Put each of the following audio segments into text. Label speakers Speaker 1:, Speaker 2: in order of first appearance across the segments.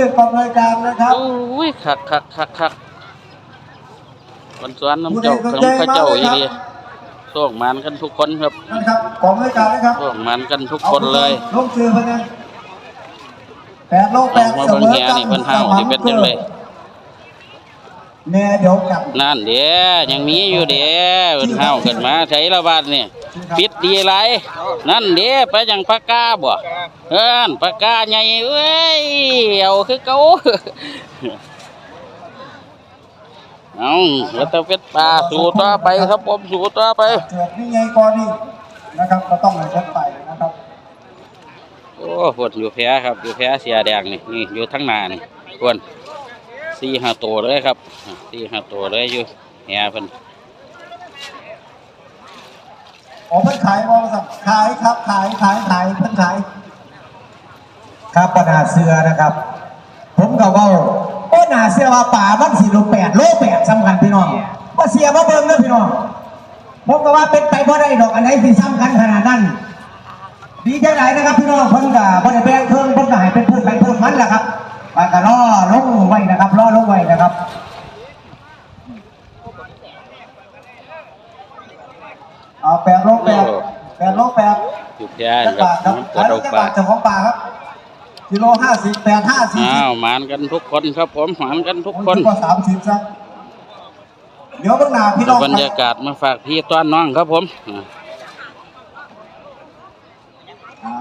Speaker 1: ยืนกองรายการนะครับ
Speaker 2: โอ้ยคักคักคักคักวันสวนน้ำเจ้าขนมข้าวเจ้าอีดีโชคมันกันทุกคนครับ
Speaker 1: นะครับกองรายการนะครับ
Speaker 2: โชคมันกันทุกคนเลย
Speaker 1: ลงชื่อเพิ่นนแปดโลแป
Speaker 2: ออก
Speaker 1: ด
Speaker 2: มาเบิ่งแหนี่เพิ่นห้าวสิเป็นจังได
Speaker 1: แน่เดี๋ยวกลับ
Speaker 2: นั่นเด้ยังมีอยู่เด้เพิ่นห้าวขึ้นมาใช้ละบาดเนี่ย ปิดดีหลายนั่นเด้ไปจังปากกาบ่เอิ้นปากกาใหญ่เอ้ยเอาคือเก่าเอาแล้วแต่เป็ดปลาสู่ต่อไปครับผมสู่ต่อไป
Speaker 1: เกิดนี่ไงก่อนนี่นะครับก็ต้องให้เพิ่นไปนะครับ
Speaker 2: โอ้ปวดอยู่แพ้ครับอยู่แพ้เสียแดงนี่นี่อยู่ทั้งหน้านี่ปวดสี่ห้าตัวเลยครับสี่ห้าตัวเลยอยู่แหเพิ่น
Speaker 1: อ๋อเพิ่นขายบ่ครับขายครับขายขายขายเพิ่นขาย ครับปนาเสือนะครับ ผมก็เว่าโอ้หนาเสือว่าป่ามันสี่โลแปดโลแปดสำคัญพี่น้องว่าเสียมาเบิ่งเด้อพี่น้องผมก็ว่าเป็นไปบ่ได้ดอกอันไหนที่สำคัญขนาดนั้นดีใจหลายนะครับพี่น้องเพิ่นก็บ่ได้แบ่งเครื่องเพิ่นก็ให้เป็นพืชไปพืชมันแหละครับปก็รอลงไว้นะครับรอลงไว้นะครับ เอาแปดโลแปดแปดโลแปด
Speaker 2: อยู่แพ้
Speaker 1: จัก
Speaker 2: ครับ
Speaker 1: บาทครับ
Speaker 2: มันปว
Speaker 1: ขา
Speaker 2: ด
Speaker 1: ย
Speaker 2: เอาปลา
Speaker 1: จักบาทเจ้าของป่าครับกิโลห้าสิบแปดห้าสี่
Speaker 2: อ้า
Speaker 1: สิบ
Speaker 2: วหมานกันทุกคนครับผมหมานกันทุกคน
Speaker 1: ก็สามสิบครับเดี๋ยวเบื้องหน้าพี่น้อง
Speaker 2: บรรยากาศมาฝากพี่ต้อนน้องครับผมอ่า
Speaker 1: อ่า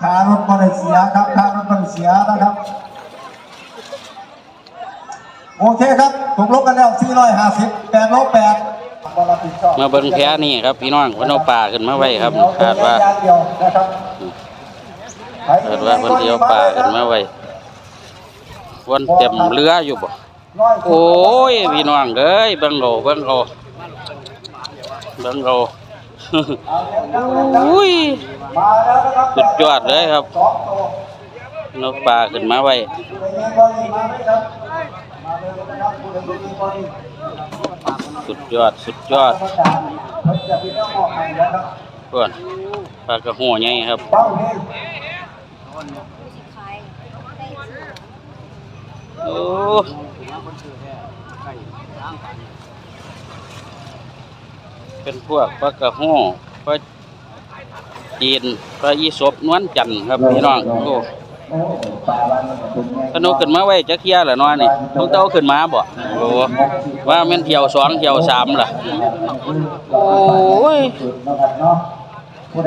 Speaker 1: ค่ารถก็ได้เสียครับค่ารถก็ได้เสียนะครับ โอเคครับถูกลบกันแล้ว450แปดลบแปด
Speaker 2: มาเบิ่งแพ้นี่ครับพี่น้องวันเอาปลาขึ้นมาไว้ครับคาดว่า
Speaker 1: คา
Speaker 2: ดว่าเพิ่นสิเอาปลาขึ้นมาไว้วันเต็มเรืออยู่บ่โอ้ยพี่น้องเอ้ยเบิ่งเอาเบิ่งเอาเบิ่งเอาอุ้ย
Speaker 1: มาแล้วนะครับ
Speaker 2: สุดยอดเลยครับ
Speaker 1: น
Speaker 2: กปลาขึ้นมาไว้ สุดยอด สุดยอด
Speaker 1: เพื่อน
Speaker 2: ปลากระหัวไงครับโอ้เป็นพวกปลากระหัวปลาจีนปลาอีสบนวลจันทร์ครับพี่น้องโอ้
Speaker 1: โน
Speaker 2: ขนมขึ้นมาไว้จักเที่ยละน้อนี่พวกเต้าขึ้นมาบ่โอ้ว่าแม่นเที่ยวสองเที่ยวสามล่ะโอ้ย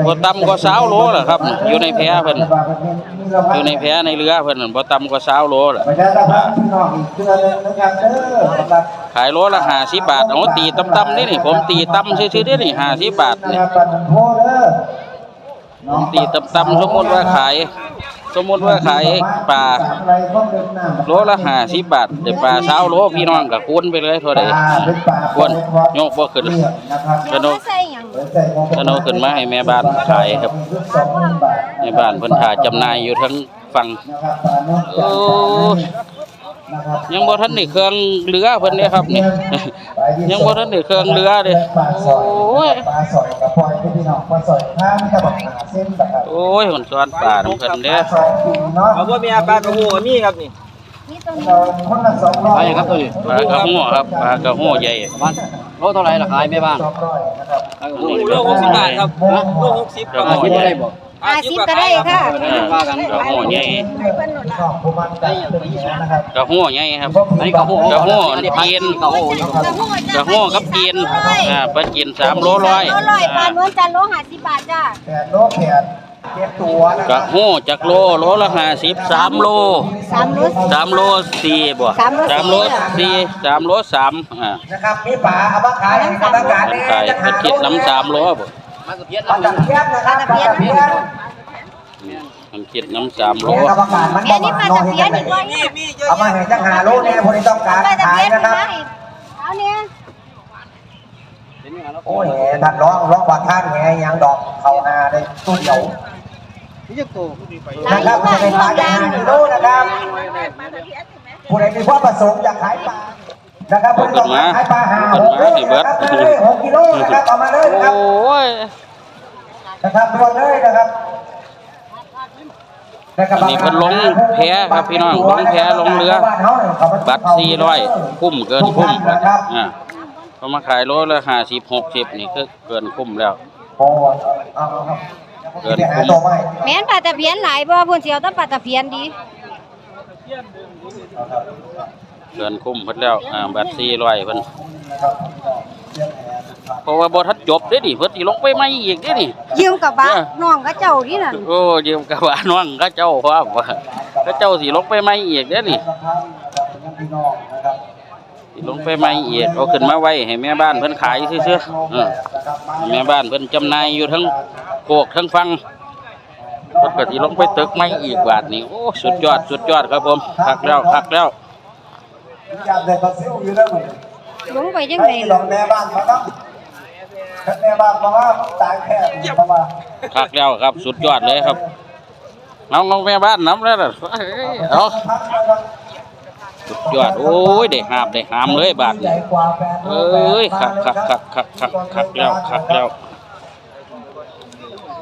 Speaker 2: บ่ต่ำกว่า20โลล่ะครับ อยู่ในแพเพิ่นอยู่ในแพในเรือเพิ่นบ่ต่ำกว่า20โลล่ะ
Speaker 1: ประชาสัมพันธ์พี่น้องอีกเดือนหนึงนะครับเด้อสำหรับ
Speaker 2: ขายโลละ50บาทเอาตีต่ำๆนี่นี่ผมตีต่ำซื่อๆเด้นี่50บาท
Speaker 1: นะ
Speaker 2: นี่
Speaker 1: ครับปันโพเด้อ
Speaker 2: ผมตีต่ำๆสมมติว่าขาย สมมุติว่าขายปลา
Speaker 1: อะไรก็เป็นน้ำ
Speaker 2: โลละ50บาทได้ปลา20โลพี่น้องก็คูณไปเลยเท่าใด
Speaker 1: ปลาเป็นปลา
Speaker 2: ควรยกบ่ขึ้น
Speaker 1: เลือกนะครับ
Speaker 2: ขนม
Speaker 3: ใส่หยัง
Speaker 2: ขนมขึ้นมาให้แม่บ้านขายครับ
Speaker 1: สองหมื่นบาท
Speaker 2: แม่บ้านเพิ่นถ่าจำหน่ายอยู่ทั้งฝั่ง
Speaker 1: นะครับปลาโน้น
Speaker 2: โอ้ ย
Speaker 1: นะครับ
Speaker 2: ยังบ่ทันได้เครื่องเรือเพิ่นเด้ครับนี่ ยังบ่ทันได้เครื่องเรือเด้
Speaker 1: ปลาสอย
Speaker 2: โอ้ย
Speaker 1: ปลาสอยกับปล่อยให้พี่น้องปลาสอยข้ามจะบอกหาเส้นนะครับ
Speaker 2: โอ้ยมันซ้อนปลาน้ำเพิ่น
Speaker 1: ป
Speaker 2: เด้
Speaker 1: ลาสอยปีเนาะ
Speaker 4: เอาบ่มีปลากระหูก็มีครับนี่
Speaker 3: นี่ตัวนี้
Speaker 1: เราคนละสองร้อย
Speaker 4: ไปครับตัวนี้
Speaker 2: ปลากระหัวครับปลากระหัวใหญ่
Speaker 4: ประมาณโลเท่าไหร่ล่ะขายแม่บ้าน
Speaker 1: สองร้อยนะครับ
Speaker 4: ปลากระหูโลหกสิบบาทครับนะโลหกสิบ
Speaker 2: กระ
Speaker 4: บาท
Speaker 2: หัว
Speaker 4: คิด
Speaker 2: ใหญ่
Speaker 4: ได้บ่
Speaker 3: อาชีพก็ได้ค่ะ
Speaker 2: เออกระหัวใหญ่
Speaker 1: ชอบผู้มันได้เป็นนะครับ
Speaker 2: กระหัวใหญ่ครับ
Speaker 4: อันนี้กระหู
Speaker 2: กระหู
Speaker 4: อันนี้
Speaker 2: เทียน
Speaker 4: กระหูอยู่ครับ
Speaker 2: กระหัวกับจีนอ่าปลาจีน3โลร้อย
Speaker 3: โลร้อยปลานวลจันทร์โลห้าสิบบาทจ้า
Speaker 1: แปดโลแปดเจ็ดตัวนะ
Speaker 2: กระหัวจักโลโลละ50 3โล
Speaker 3: สามรส
Speaker 2: 3โลสี่บ่
Speaker 3: สามโล
Speaker 2: สามโล
Speaker 3: สี่
Speaker 2: สี่สามโลสามอ่า
Speaker 1: นะครับมีปลาเอามาขายให้กับอากาศ
Speaker 2: เพิ่น
Speaker 1: แน่
Speaker 2: ขาย
Speaker 1: จะ
Speaker 2: เพิ่นคิดน้ำสามโลบ่
Speaker 4: มากับเพียร
Speaker 1: ปลาตะเพียนนะครับปลาตะเพียน
Speaker 2: เพิ่นคิดน้ำสามโล
Speaker 1: โลกับอากาศมัน
Speaker 3: อันนี้ปลาตะเพียนอีกว่าเนี่ย
Speaker 1: เอามาให้จังหาโลเนี่ยคนที่ต้องการ
Speaker 3: ปลาตะ
Speaker 1: ขาย
Speaker 3: เพียน
Speaker 1: นะครับ
Speaker 3: มาเอาเนี่ย
Speaker 1: โอ้ยแหท่านร้องร้องว่าท่านแหยังดอกเขาหาได้ตุ้นเดียว
Speaker 4: นี่จะตัว
Speaker 1: นะครับจะเป็นปลาจะหากิโลนะครับผู้ใดมีความประสงค์อยากขายปลา นะครับผู้ต้องการขายปลาหาหกโลนะครับมาเลยหกกิโลนะครับเอามาเลยนะค
Speaker 2: โอ
Speaker 1: รับ้
Speaker 2: ย
Speaker 1: นะครับรวมเลยนะครับ
Speaker 2: อันนี้เพิ่นลงแพครับพี่น้องลงแพลงเรือ บัตร400คุ้มเกินคุ้ม
Speaker 1: นะครับ
Speaker 2: อ่าเขามาขายโลละ50 60นี่คือเกินคุ้มแล้ว
Speaker 1: โอ้เอาเอาครับ
Speaker 2: เกิน
Speaker 1: หาตัวไม่
Speaker 3: แม่นปลาตะเพียนหลายบ่เพิ่นสิเอาแต่ปลาตะเพียนดี
Speaker 2: เกินคุ้มเพิ่นแล้วอ่าบัตร400เพิ่นเพราะว่าบ่ทันจบเด้ดิเพิ่นสิลงไปใหม่อีกเด้ดิ
Speaker 3: ยืมกับบ้า
Speaker 2: เออ
Speaker 3: น้องกับเจ้านี่นั่น
Speaker 2: โอ้ยืมกับว่าน้องเขาเจ้าว่าว่าเขาเจ้าสิลงไปใหม่อีกเด้นี่
Speaker 1: พี่น้องนะครับ
Speaker 2: สิลงไปใหม่อีกเอาขึ้นมาไว้ให้แม่บ้านเพิ่นขายซื่อๆเออให้แม่บ้านเพิ่นจำหน่ายอยู่ทั้งโกกทั้งฟังเพิ่นก็สิลงไปตึกใหม่อีกบาทนี่โอ้สุดยอดสุดยอดครับผมคักแล้วคักแล้ว
Speaker 1: อยากได้ปลาซิวอยู่แล้วมึง
Speaker 3: ลงไปจัง
Speaker 1: ให้
Speaker 3: ได๋
Speaker 1: ลองแม่บ้านมาครับแม่บ้านมาว่าตายแค่เพราะว่า
Speaker 2: คักแล้วครับสุดยอดเลยครับเอาเอาแม่บ้านน้ำแล้วน่ะเอ้ยเอาสุดยอดโอ้ยได้หาบได้หามเลยบาท
Speaker 1: ให
Speaker 2: นี่
Speaker 1: ญ่กว่าแฟน
Speaker 2: เอ้ยคักคักคักคักคักคักแล้วคักแล้ว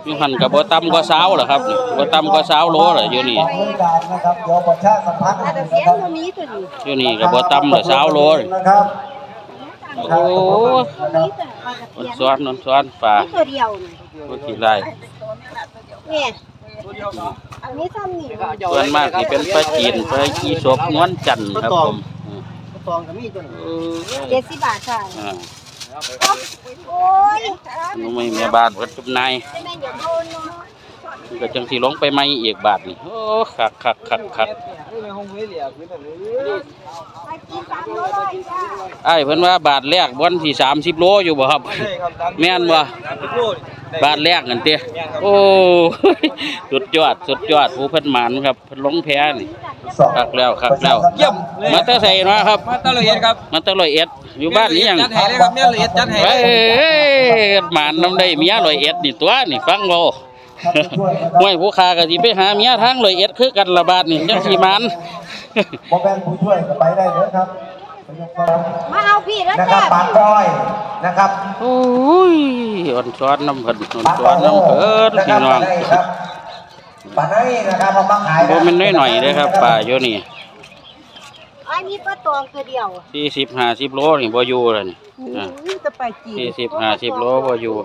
Speaker 2: นี่หันกับบ่ต่ำกว่าสาวเหรอครับนี่บ่ต่ำกว่าสาวโลเหรออยู่นี่
Speaker 1: ของบริการนะครับเดี๋ยวประชาสัมพันธ์
Speaker 3: ปลาตะ
Speaker 1: นะ
Speaker 3: เพียน
Speaker 1: ครับ
Speaker 3: บ่มีตัวนี้
Speaker 2: อยู่นี่กับบ่ต่ำเลยสาวโลเลย
Speaker 1: นะครับ
Speaker 2: โอ้
Speaker 3: มีแต่ปลาตะ
Speaker 2: น
Speaker 3: เพียน
Speaker 2: ซ้อนนนซ้อนป่า
Speaker 3: มีตัวเดียวนี่
Speaker 2: บ่ขี้ไร
Speaker 3: เนี่ยอันนี้ซ้ำนี่
Speaker 2: ส่วนมากนี่เป็นปลาจีนปลาอีสบนวลจันทร์ครับผมอืม
Speaker 4: ตองก็มีตัวนี้
Speaker 2: เออ
Speaker 3: เจ็ดสิบบาทค่ะ
Speaker 2: อ่า
Speaker 3: โอ้ย
Speaker 2: นุ่มไม่แม่บ้านเพิ่นจุบนาย
Speaker 3: ไม่แม่นอย่าดนเนาะ
Speaker 2: มันก็จังสีลงไปไหม่อีกบาทนี่โอ้คักคักคักคัก
Speaker 4: ไม่ห้องเวลียคือแบบนี้
Speaker 3: ไปกินสามโลร้อยจ้า
Speaker 2: อ้ายเพิ่นว่าบาทแรกวันที่สามสิบโลอยู่บ่ครับ
Speaker 4: ใช่ครับตาม
Speaker 2: แม่นบ่ บาทแรกนั่นเต้โอ้สุดยอดสุดยอดผู้เพิ่นหมานครับเพิ่นลงแพ้นี่คักแล้วคักแล้ว
Speaker 4: เยี่ยมเลย
Speaker 2: มาแต่ใส่เนาะครับ
Speaker 4: มาตะลุยครับ
Speaker 2: มาแต่ร้อยเอ็ดอยู่บ้านนี้หยัง
Speaker 4: จัดให้เลยครับเนี่ยละเอียดจัดให้
Speaker 2: เอ้ยหมานน้ำได้เมียร้อยเอ็ดนี่ตัวนี่ฟังบ่ห้วยผู้ค้าก็สิไปหาเมียทางร้อยเอ็ดคือกันละบาดนี่จังสิหมาน
Speaker 1: โมแมนผู้ช่วยก็ไปได้เลยครับไปยก มือ
Speaker 3: มาเอาพี่แล้ว
Speaker 1: นะครับ
Speaker 3: จ้า
Speaker 1: ปากร้อยนะครับ
Speaker 2: โอ้ยอ่อนซ้อนน้ำเพิ่นอ่อนซ้อนน้ำเพิ่นพี่น้อง
Speaker 1: ครับปลาไหนนะครับเอามาขาย
Speaker 2: บ่แม่นน้อยๆเด้อครับป่าอยู่นี่
Speaker 3: อันนี้ปลาตองตัวเดียว
Speaker 2: 40 50โลนี่บ่อยู่แล้วนี่อะ
Speaker 3: จะไปจีน
Speaker 2: 40 50โลบ่อยู่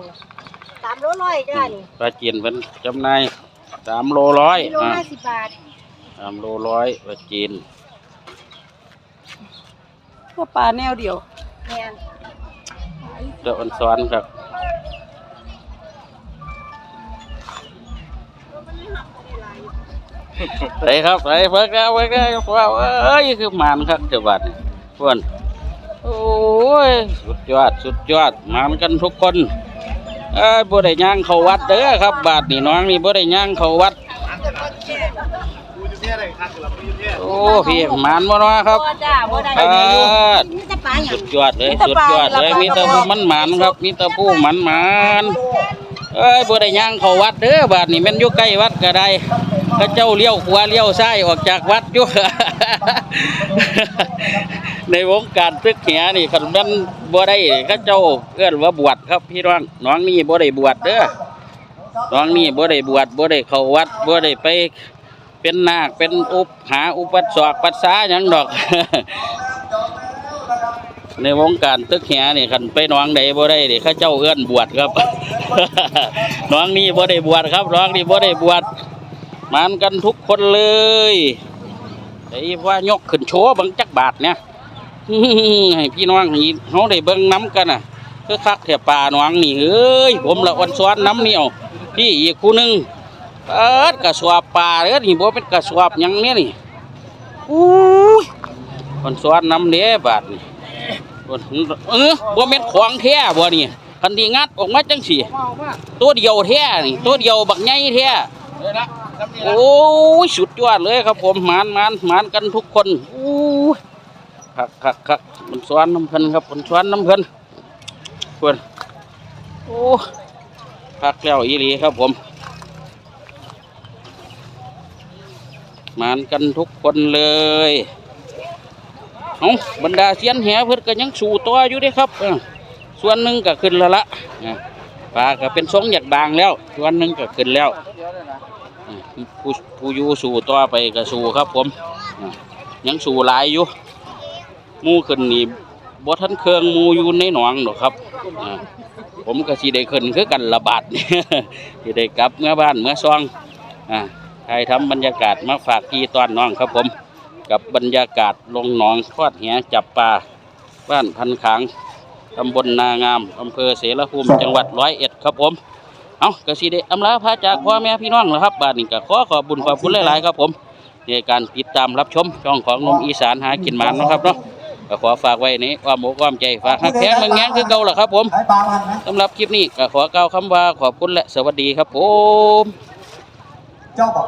Speaker 3: สามโลร้อยจ้านี่
Speaker 2: ปลาจีนเพิ่นจำหน่าย3โลร้อย
Speaker 3: กิโล
Speaker 2: อะ
Speaker 3: ห้าสิบบาท
Speaker 2: 3โลร้อยปลาจีน
Speaker 5: ก็ปลาแนวเดียว
Speaker 3: แม่น
Speaker 2: เด้ออ่อนซ้อนครับไปครับไปเพิ่งแล้วเพิ่งแล้วว้าวเอ้ยคือหมันครับเจ้าบัดนี่เพื่อนโอ้ยสุดยอดสุดยอดหมันกันทุกคนเอ้ยบ่ได้ย่างเข้าวัดเด้อครับ บาดนี่น้องนี่บ่ได้ย่างเข้าวัด โอ้พี่หมันบ่เนาะครับ
Speaker 3: บ่จ้าบ่ได้
Speaker 2: อ่า
Speaker 3: มีแต่ปลาหยั
Speaker 2: สุ
Speaker 3: ง
Speaker 2: ดยอดเลยสุดยอดเลยมีแต่ผู้มันหมันครับมีแต่ผู้มันหมันเอ้ยบ่ได้ย่างเข้าวัดเด้อบาดนี่แม่นอยู่ใกล้วัดก็ได้เขาเจ้าเลี้ยวขวาเลี้ยวซ้ายออกจากวัดอยู่ในวงการตึกเหียนี่คันแม่นบ่ได้เขาเจ้าเอิ้นว่าบวชครับพี่น้องน้องนี่บ่ได้บวชเด้อน้องนี่บ่ได้บวชบ่ได้เข้าวัดบ่ได้ไป เป็นนาคเป็นอุปหาอุปัสสกปัสสาหยังดอก ในวงการตึกแหนี่คันไปน้องใดบ่ได้นี่เขาเจ้าเอื้อนบวชครับ น้องนี่บ่ได้บวชครับน้องนี่บ่ได้บวชมานกันทุกคนเลยไอ้ว่ายกขึ้นโชว์บังจักบาทเนี่ยให้พี่น้องนี่เฮาได้เบิ่งน้ำกันน่ะคือคักแถบป่าน้องนี่เอ้ยผมละอ่อนซ้อนน้ำนี่เอาพี่อีกคู่หนึง เอิดกระสอบป่าเด้อนี่บ่เป็นกระสอบหยังเนี่ยนี่อู้ยอ่อนซ้อนน้ำเด้บาทนี่เออบ่แม่นของแท้บ่นี่คันที่งัดออกมาจังสี่ ตัวเดียวแท้นี่ตัวเดียวบักใหญ่แท้โอ้ยสุดยอดเลยครับผมหมานหมานหมานกันทุกคนโอ้ยคักคักคักมันสวนน้ำเพิ่นครับมันสวนน้ำเพิ่นเพิ่นโอ้คักแล้วอีหลีครับผม มานกันทุกคนเลยเอาบรรดาเสียนแหเพิ่นก็ยังสู่ตัวอยู่ด้ครับ ส่วนหนึ่งก็ขึ้นแล้วละปลาก็เป็นทรงอยากบางแล้ว ส่วนหนึ่งก็ขึ้นแล้วผู้ผู้อยู่สู่ต่อไปก็สู่ครับผม ยังสู่หลายอยู่มูขึ้นนี่บ่ทันเครื่องมูอยู่ในหนองดอกครับผมก็สิได้ขึ้นคือกันระบาดสิได้กลับเมื่อบ้านเมื่อซองอ่า ถ่ายทำบรรยากาศมาฝากพี่ตอนน้องครับผม กับบรรยากาศลงหนองทอดแหจับปลาบ้านพันขางตำบลนางามอำเภอเสรภูมิจังหวัดร้อยเอ็ดครับผม เอากระสีเดอำลาพาจากพ่อแม่พี่น้องแล้วครับบ้านนี้ก็ขอขอบบุญขอบคุณหลายๆครับผมในการติดตามรับชมช่องของหนมอีสานหากินหมานเนาะครับเนาะก็ขอฝากไว้นี้ความหมกความใจฝากหักแพงเมืองแง้งคือเก่าแหละครับผม
Speaker 1: ขายปลาวันนะ
Speaker 2: สำหรับคลิปนี้ก็ขอกล่าวคำว่าขอบคุณและสวัสดีครับผม
Speaker 1: เจ้าบอ